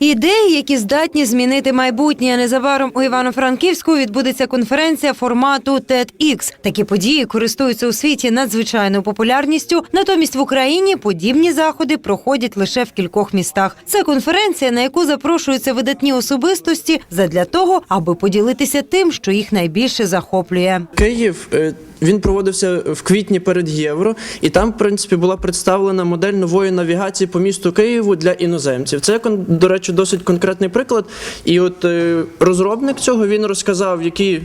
Ідеї, які здатні змінити майбутнє. Незабаром у Івано-Франківську відбудеться конференція формату TEDx. Такі події користуються у світі надзвичайною популярністю. Натомість в Україні подібні заходи проходять лише в кількох містах. Це конференція, на яку запрошуються видатні особистості задля того, аби поділитися тим, що їх найбільше захоплює. Київ е, він проводився в квітні перед євро, і там, в принципі, була представлена модель нової навігації по місту Києву для іноземців. Це до речі, досить конкретний приклад. І от е, розробник цього він розказав, які.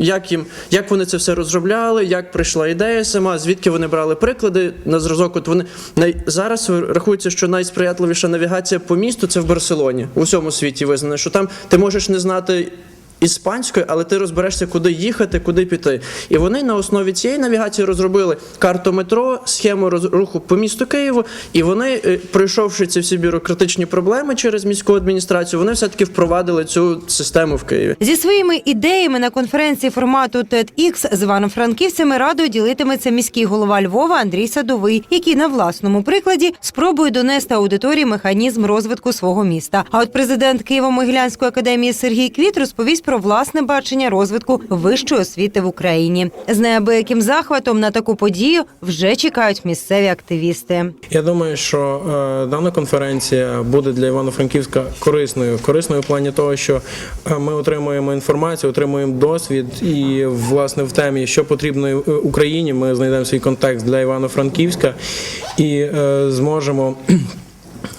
Як їм, як вони це все розробляли, як прийшла ідея сама, звідки вони брали приклади на зразок. От вони най, зараз рахується, що найсприятливіша навігація по місту це в Барселоні. У всьому світі визнано, що там ти можеш не знати іспанською, але ти розберешся, куди їхати, куди піти. І вони на основі цієї навігації розробили карту метро, схему руху по місту Києву. І вони, е, пройшовши ці всі бюрократичні проблеми через міську адміністрацію, вони все таки впровадили цю систему в Києві. Зі своїми ідеями на конференції формату TEDx з івано-франківцями радою ділитиметься міський голова Львова Андрій Садовий, який на власному прикладі спробує донести аудиторії механізм розвитку свого міста. А от президент Києво-Могилянської академії Сергій Квіт розповість про власне бачення розвитку вищої освіти в Україні. З неабияким захватом на таку подію вже чекають місцеві активісти. Я думаю, що е, дана конференція буде для Івано-Франківська корисною. Корисною в плані того, що е, ми отримуємо інформацію, отримуємо досвід, і власне в темі, що потрібно е, Україні, ми знайдемо свій контекст для Івано-Франківська і зможемо.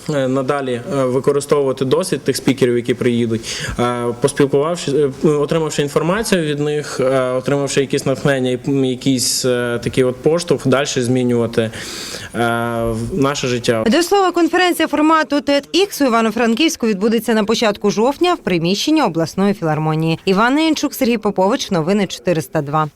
Е, Надалі е, використовувати досвід тих спікерів, які приїдуть, е, поспілкувавшись, е, отримавши інформацію від них, отримавши якісь натхнення, і якийсь такий от поштовх, далі змінювати наше життя. До слова, конференція формату TEDx у Івано-Франківську відбудеться на початку жовтня в приміщенні обласної філармонії. Іван Інчук, Сергій Попович. Новини 402.